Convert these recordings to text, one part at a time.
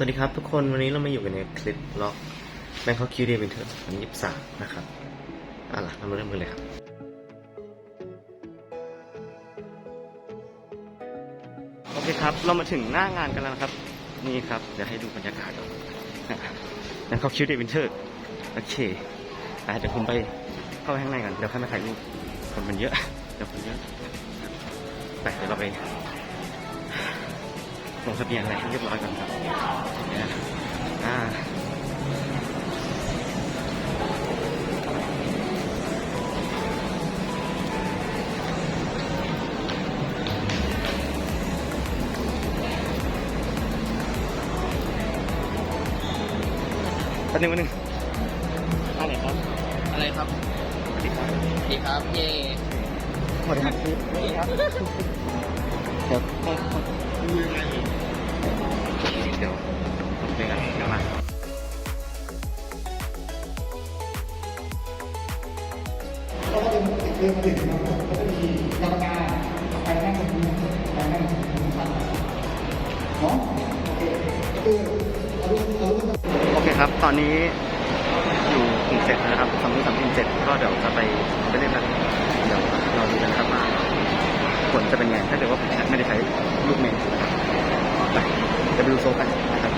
วัสดีครับทุกคนวันนี้เรามาอยู่กันในคลิปล็อกแบงคอกคิวเดียวินเทอร์2023นะครับเอะล่ะเรามาเริ่มกันเลยครับ โอเคครับ เรามาถึงหน้างานกันแล้วนะครับ นี่ครับ เดี๋ยวให้ดูบรรยากาศก่อนแบงคอกคิวเดียวินเทอร์โอเคอะเดี๋ยวผมไปเข้าไปข้างในกันเดี๋ยวค่อยมาถ่ายรูปคนมันเยอะเดี๋ยวคนเยอะไปเดี๋ยวเราไปลงทะเบียนอะไรให้เรียบร้อยก่อนครับ แป๊บนึงแป๊บนึงอะไรครับอะไรครับสวัสดีครับดีครับเย่สวัสดีครับพี่นี่ครับเดี๋ยวต้องต้องเดี๋ยวต้องไปกันเดี๋ยวมาก็จะเป็นติดเรื่องติดนะครับ ตอนนี้อยู่กรุงเสร็จแล้วนะครับสองทุ่มสามทุ่มเจ็ดก็เดี๋ยวจะไปไปเล่นกันเดี๋ยวรอดูกันครับว่าผลจะเป็นไงถ้าเกิดว่าผมไม่ได้ใช้ลูกเมนนะครับไปเดี๋ยวไปดูโซ่กันนะครับ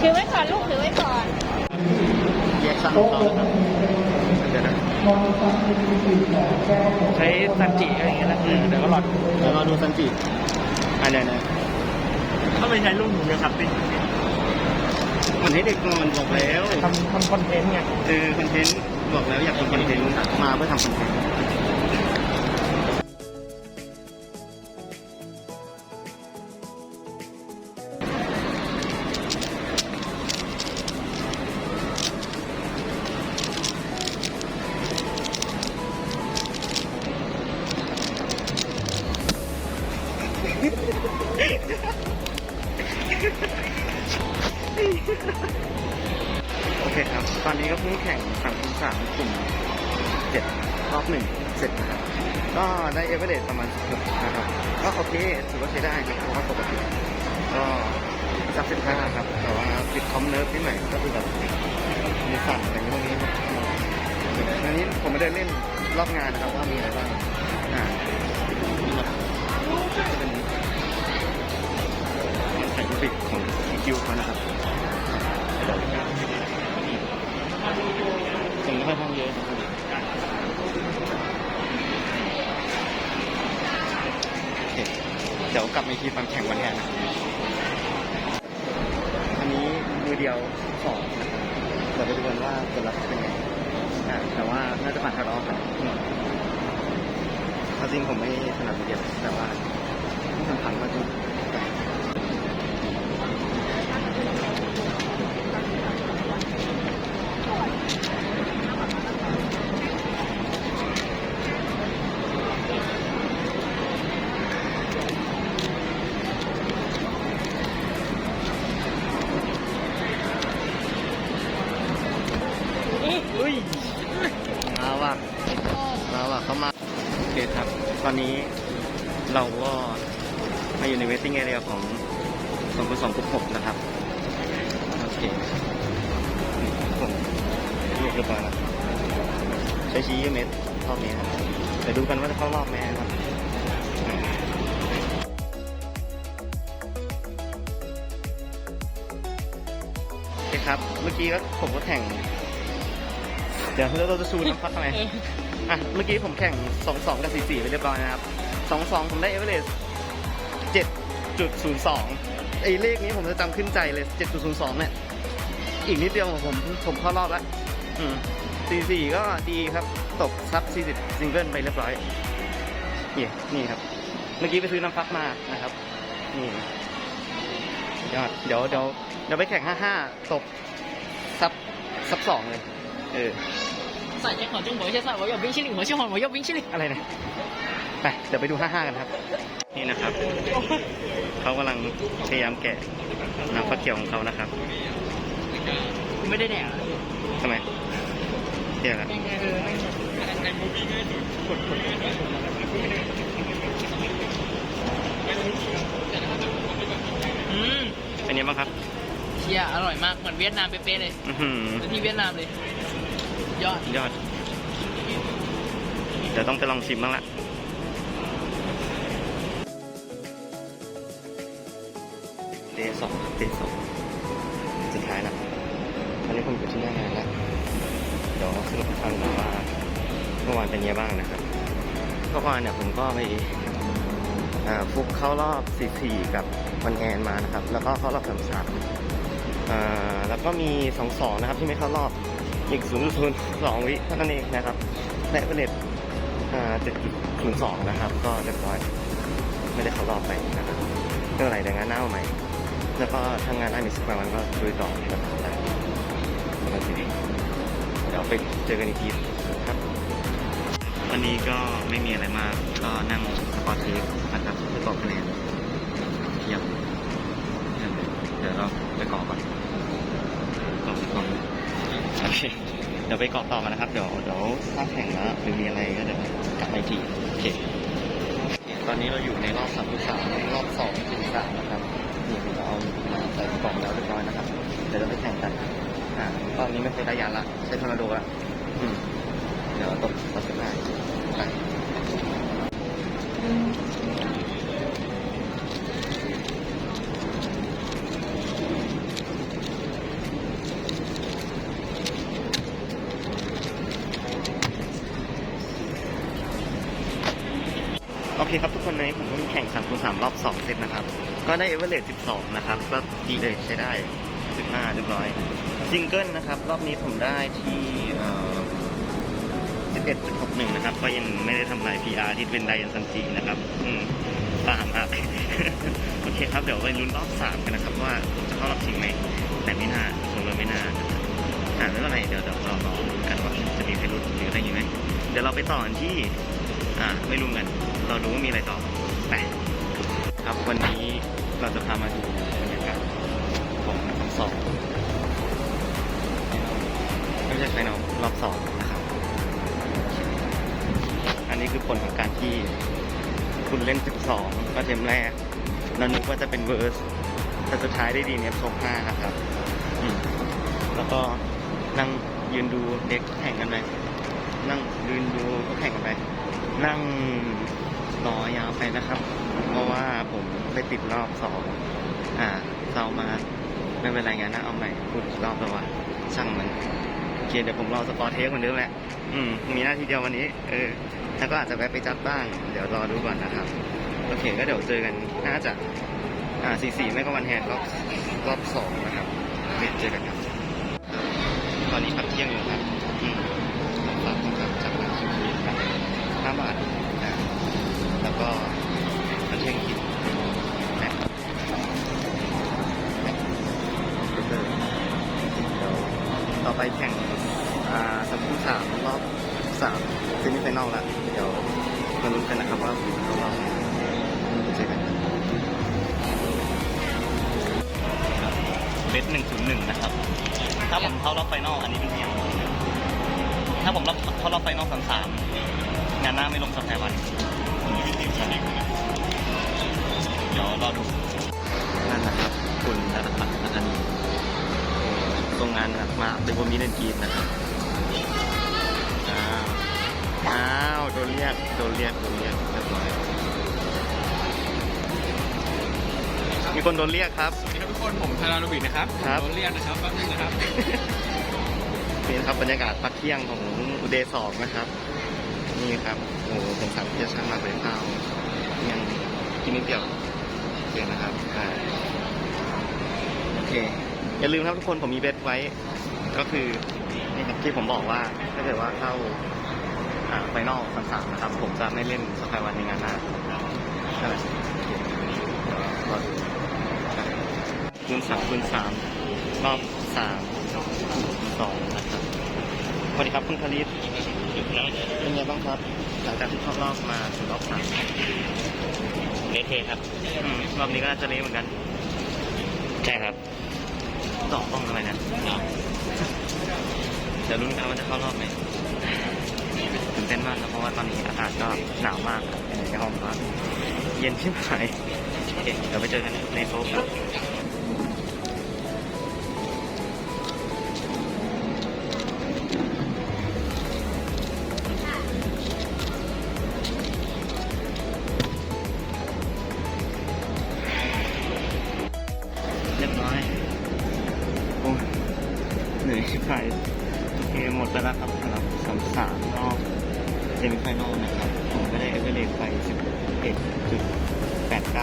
ถือไว้ก่อนลูกถือไว้ก่อนแยกชั้นของเรานะครับเดี๋ยวนะใช้ซันจิอะไรอย่างเงี้ยนะเดี๋ยวก็หลอดเดี๋ยวรอดูซันจิอะเดี๋ยวนะ ถ้าไม่ใช้รุ่นผมจะขับติดมันให้เด็กมันบอกแล้วทำทำคอนเทนต์ไง เออคอนเทนต์บอกแล้วอยากทำคอนเทนต์มาเพื่อทำคอนเทนต์ 35 ครับแต่ว่าติดคอมเนิร์ฟนิดหน่อยก็คือแบบมีสั่นอะไรพวกนี้อันนี้ผมไม่ได้เล่นรอบงานนะครับว่ามีอะไรบ้างอ่าจะเป็นแผ่นลิกของอีคิวเขานะครับส่งไม่ค่อยข้างเยอะเดี๋ยวกลับมาทีความแข่งวันแรกนะ อันนี้มือเดียวสองนะครับเดี๋ยวไปดูกันว่าผลลัพธ์จะเป็นไงอ่าแต่ว่าน่าจะผ่านทารอบครับจริงผมไม่ถนัดมือเดียวแต่ว่าที่สำคัญก็คือ อนนี้เราก็มาอยู่ในเวทติ้งแอเรียของสองพันสองหกนะครับ โอเคผมลูกเรียบร้อยแล้วใช้ชี้เมตรรอบนี้นะครับเดี๋ยวดูกันว่าจะเข้ารอบไหมครับโอเคครับ เมื่อกี้ก็ผมก็แข่ง เดี๋ยวเราจะชูน้ำพักทำไม อะเมื่อกี้ผมแข่ง 2 2 กับ 4 4 ไปเรียบร้อยนะครับ 2 2 ผมได้เอเวอเรส7.02 ไอ้เลขนี้ผมจะจำขึ้นใจเลย 7.02 เนี่ย อีกนิดเดียวผมผมเข้ารอบแล้วอืม44 ก็ดีครับ ตกซับ 40 ซิงเกิลไปเรียบร้อยนี่นี่ครับ เมื่อกี้ไปซื้อน้ำพักมานะครับ นี่ยอดเดี๋ยวเดี๋ยวเดี๋ยวไปแข่ง 55 ตกซับซับสองเลย เออ สายใจของจงบอกใช่สายบอยกวิ่งชิลิ่งหัวชื่อหัวบอกยกวิ่งชิลิ่งอะไรนะไปเดี๋ยวไปดูห้าห้ากันครับ นี่นะครับเขากำลังพยายามแกะน้ำฟักเขียวของเขานะครับไม่ได้แดกทำไมเที่ยรับเป็นยังไงบ้างครับเที่ยอร่อยมากเหมือนเวียดนามเป๊ะเลยเหมือนที่เวียดนามเลย ยอดยอดเดี๋ยวต้องไปลองชิมบ้างละเดย์สองเดย์สองสุดท้ายแล้วตอนนี้ผมอยู่ที่หน้างานแล้วเดี๋ยวสรุปฟังก่อนว่าเมื่อวานเป็นยังไงบ้างนะครับเมื่อวานเนี่ยผมก็ไปฟุกเข้ารอบ 4-4 กับวันแอนมานะครับ แล้วก็เข้ารอบ 3-3อ่าแล้วก็มี 2-2 นะครับที่ไม่เข้ารอบ อีก 0.02 วิเท่านั้นเองนะครับและเอเวอเรสต์อ่า7.02 นะครับ ก็เรียบร้อย ไม่ได้เข้ารอบไปนะครับเมื่อไหร่เดี๋ยวงานหน้าใหม่ แล้วก็ทางงานได้มีสักประมาณก็ดูต่อนะครับได้แล้วทีนี้เดี๋ยวไปเจอกันอีกทีครับ วันนี้ก็ไม่มีอะไรมากก็นั่งสปอร์ตเทสนะครับไปกอกคะแนนเยี่ยมเยี่ยมเลยเดี๋ยวเราไปกรอกก่อนกรอกก่อน โอเค เดี๋ยวไปเกาะต่อกันนะครับ เดี๋ยวเดี๋ยวถ้าแข่งแล้วหรือมีอะไรก็เดี๋ยวกลับไปทีโอเค ตอนนี้เราอยู่ในรอบสามสามรอบสองถึงสามนะครับนี่เราเอามาใส่กล่องแล้วเรียบร้อยนะครับ เดี๋ยวเราไปแข่งกันอ่ารอบนี้ไม่เคยได้ยันละใช้ทอร์นาโดละอืมเดี๋ยวตบตัดสินได้ไปโอเคครับทุกคนในนี้ผมก็มีแข่ง3คูณ3รอบ 2 เซตนะครับ ก็ได้เอเวอร์เรส12 นะครับ ก็ดีเลยใช้ได้ 15เรียบร้อยซิงเกิลนะครับ รอบนี้ผมได้ที่เอ่อ11.61 นะครับ ก็ยังไม่ได้ทำลาย PR ที่เป็นไดยันซันจีนะครับ อืมตามครับโอเคครับ เดี๋ยวไปลุ้นรอบ 3 กันนะครับ ว่าจะเข้ารอบชิงไหม แต่ไม่น่าคงเลยไม่น่านะครับอ่าไม่เป็นไรเดี๋ยวเดี๋ยวรารอกันว่าจะมีใครลุ้นหรืออะไรอย่างงี้ไหมเดี๋ยวเราไปต่อกันที่ อ่า ไม่รู้กัน เราดูว่ามีอะไรต่อไปครับวันนี้เราจะพามาดูบรรยากาศของทั้งสองไม่ใช่ไฟนอลรอบสองนะครับ อันนี้คือผลของการที่คุณเล่น 12ก็เทมแรกแล้วนึกว่าจะเป็นเวอร์สแต่สุดท้ายได้ดีเนี่ยครบ5นะครับแล้วก็นั่งยืนดูเด็กแข่งกันไปนั่งยืนดูเขาแข่งกันไปนั่ง รอยาวไปนะครับ เพราะว่าผมไปติดรอบสองอ่าเศร้ามาไม่เป็นไรงั้นนะเอาใหม่พูดรอบแล้วว่าช่างมันโอเคเดี๋ยวผมรอสปอร์เทสเหมือนเดิมแหละ อืม มีหน้าที่เดียววันนี้ เออแล้วก็อาจจะแวะไปจัดบ้าง เดี๋ยวรอดูก่อนนะครับ โอเค ก็เดี๋ยวเจอกันน่าจะ อ่าสี่สี่ไม่ก็วันแฮนด์รอบรอบสองนะครับเดี๋ยวเจอกันครับ ตอนนี้พักเที่ยงอยู่ครับ อืมฝากนะครับจากร้านซูชิครับห้าบาท ก็พักเที่งกิดต่อไปแข่งสามคู่สามรอบสามเซมิไฟแนลละเดี๋ยวมาลุ้นกันนะครับว่าผมเข้ารอบเจอกันเบสหนึ่งศูนย์หนึ่งนะครับ ถ้าผมเข้ารอบไฟนอลอันนี้เป็นเพียงถ้าผมรอบเข้ารอบไฟนอลสามสามงานหน้าไม่ลงสแตวัน เดี๋ยวรอดูนั่นนะครับ คุณนัทพัฒน์นัทนีตรงงานนะครับมาเป็นวมีเล่นกีนนะครับอ้าวอ้าวโดนเรียกโดนเรียกโดนเรียกเรียบร้อยมีคนโดนเรียกครับ สวัสดีครับทุกคนผมธนารุบินะครับครับ โดนเรียกนะครับแป๊บนึงนะครับ นี่นะครับบรรยากาศพักเที่ยงของอุเดย์สองนะครับ นี่ครับโอ้ผมสั่งเที่ยวช่างมาเลยข้ายังกินนิดเดียวโอเคนะครับโอเคอย่าลืมครับทุกคนผมมีเบสไว้ ก็คือนี่ครับที่ผมบอกว่าถ้าเกิดว่าเข้าอ่าไฟนอลสามสามนะครับ ผมจะไม่เล่นสกายวันในงานน้าใช่ไหมโอเคเดี๋ยวรอดูครับคูณสามคูณสามรอบสามสองนะครับสวัสดีครับคุณคาริส เป็นไงบ้างครับ หลังจากที่เข้ารอบมาถึงรอบสามเละเทะครับอืมรอบนี้ก็น่าจะเละเหมือนกันใช่ครับต่อกล้องทำไมเนี่ยเดี๋ยวรุ้นกันว่าจะเข้ารอบไหมตื่นเต้นมากครับเพราะว่าตอนนี้อากาศก็หนาวมากครับในห้องก็เย็นชิบหายโอเคเดี๋ยวไปเจอกันในโซฟครับ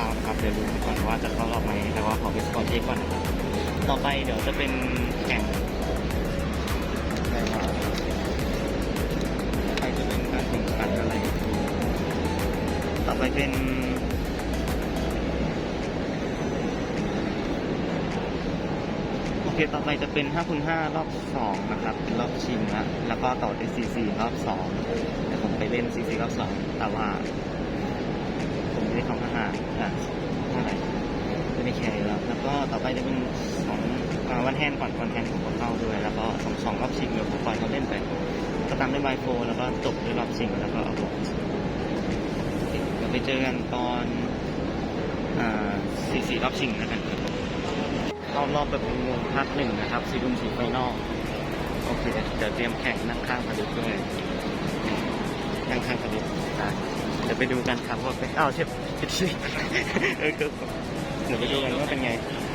านะครับเดี๋ยวดูก่อนว่าจะเข้ารอบไหมแต่ว่าขอไปสกอร์เช็คก่อนนะครับต่อไปเดี๋ยวจะเป็นแข่งอะไรวะต่อไปจะเป็นการแข่งขันอะไร ต่อไปเป็นโอเคต่อไปจะเป็น5คูณ5รอบ 2 นะครับเป็นรอบชิงนะแล้วก็ต่อด้วย44รอบ2เดี๋ยวผมไปเล่น44รอบ 2 แต่ว่าผมไม่ได้เข้าหาร ต่อไปจะเป็นสองวันแทนก่อนวันแทนผมก็เข้าด้วย แล้วก็สองสองรอบชิงเดี๋ยวผมปล่อยเขาเล่นไปก็ตามด้วยไวโฟแล้วก็จบด้วยรอบชิงแล้วก็เอาบอลเดี๋ยวไปเจอกันตอนอ่า44รอบชิงแล้วกันครับเข้ารอบแบบงงพักหนึ่งนะครับซีดุมสีไฟนอลโอเคเดี๋ยวเตรียมแข่งนั่งข้างพาดุด้วยนั่งข้างพาดุเดี๋ยวไปดูกันครับว่าเป็นอ้าวเชฟผิดชื่อเออก็เดี๋ยวไปดูกันว่าเป็นไง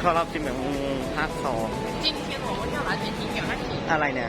เข้ารอบจิมแบบงงๆภาคสอง 今天我们要来点题表那题。 อะไรเนี่ย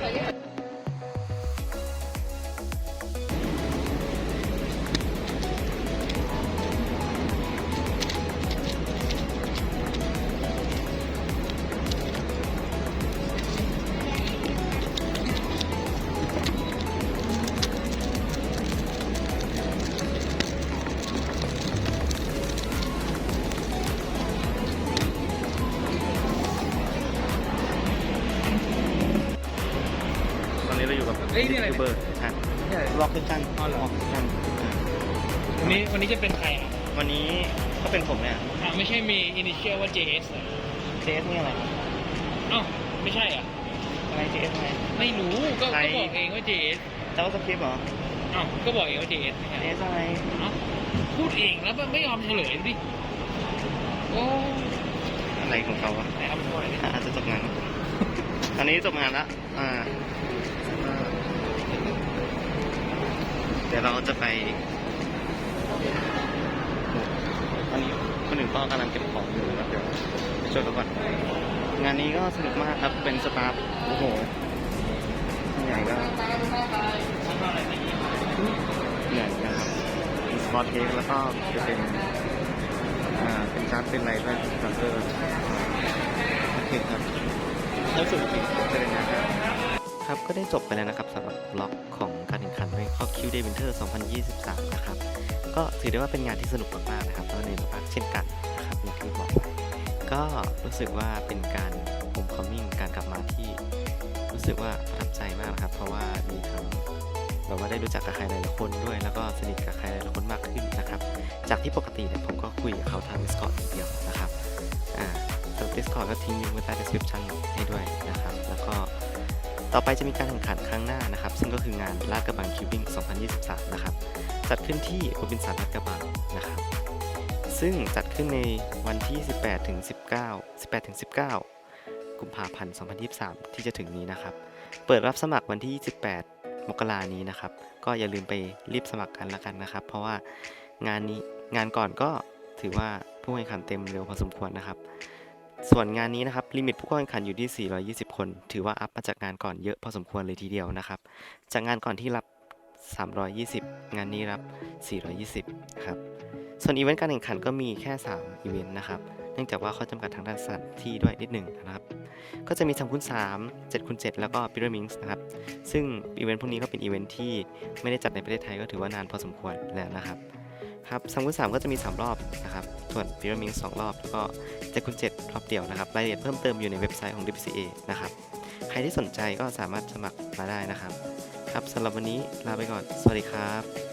ม่ใช่มีอินิเชียลว่า JS เหรอเจสนี่อะไรครับอ้าวไม่ใช่อะ อะไรเจสอะไรไม่รู้ก็ใคร ก็บอกเองว่า JS เจ้าสคริปต์เหรออ้าวก็บอกเองว่า JS ไม่ใช่เจสอะไรเอ้าพูดเองแล้วไม่ยอมเฉลยดิโอ้อะไรของเขาอะไหนเอาไปพูดหน่อยดิอาจจะจบงานตอนนี้จบงานแล้วอ่าอ่าเดี๋ยวเราจะไปตอนนี้คนอื่น ก็กำลังเก็บของอยู่นะครับเดี๋ยวไปช่วยเขาก่อน งานนี้ก็สนุกมากครับเป็นสตาฟโอ้โหใหญ่ก็เหนื่อยนะครับมีสปอร์ตเทคแล้วก็จะเป็นอ่าเป็นชาร์จเป็นอะไรด้วยคอมเตอร์โอเคครับแล้วสุดที่จะเป็นนะครับครับก็ได้จบไปแล้วนะครับสำหรับบล็อกของการแข่งขันในข้อคิวเดวินเทอร์ 2023 นะครับ ก็ถือได้ว่าเป็นงานที่สนุกมากๆนะครับแล้วก็ในมากเช่นกัน ที่บอกไปก็รู้สึกว่าเป็นการโฮมคอมมิ่งการกลับมาที่รู้สึกว่าประทับใจมากนะครับ เพราะว่ามีทั้งแบบว่าได้รู้จักกับใครหลายๆคนด้วย แล้วก็สนิทกับใครหลายๆคนมากขึ้นนะครับ จากที่ปกติเนี่ยผมก็คุยกับเขาทาง Discord อย่างเดียวนะครับอ่าสำหรับ Discord ก็ทิ้งลิงก์ไว้ใต้ description ให้ด้วยนะครับ แล้วก็ต่อไปจะมีการแข่งขันครั้งหน้านะครับ ซึ่งก็คืองานลาดกระบังคิวบิ้ง2023 นะครับ จัดขึ้นที่โรบินสันลาดกระบังนะครับ ซึ่งจัด ขึ้นในวันที่ 18ถึง19 18ถึง19 กุมภาพันธ์ 2023 ที่จะถึงนี้นะครับ เปิดรับสมัครวันที่18มกรานี้นะครับ ก็อย่าลืมไปรีบสมัครกันละกันนะครับ เพราะว่างานนี้งานก่อนก็ถือว่าผู้แข่งขันเต็มเร็วพอสมควรนะครับ ส่วนงานนี้นะครับลิมิตผู้เข้าแข่งขันอยู่ที่ 420 คน ถือว่าอัพมาจากงานก่อนเยอะพอสมควรเลยทีเดียวนะครับ จากงานก่อนที่รับ 320 งานนี้รับ 420 ครับ ส่วนอีเวนต์การแข่งขันก็มีแค่ 3 อีเวนต์นะครับ เนื่องจากว่าเขาจำกัดทางด้านสถานที่ด้วยนิดหนึ่งนะครับ ก็จะมี3คูณ3 7คูณ7แล้วก็ p y r a m i n s นะครับ ซึ่งอีเวนต์พวกนี้ก็เป็นอีเวนต์ที่ไม่ได้จัดในประเทศไทยก็ถือว่านานพอสมควรแล้วนะครับ ครับ3คูณ3ก็จะมี 3 รอบนะครับ ส่วน p y r a m i n s 2รอบแล้วก็7คูณ7รอบเดียวนะครับ รายละเอียดเพิ่มเติมอยู่ในเว็บไซต์ของ DPCA นะครับ ใครที่สนใจก็สามารถสมัครมาได้นะครับ ครับสำหรับวันนี้ลาไปก่อน สวัสดีครับ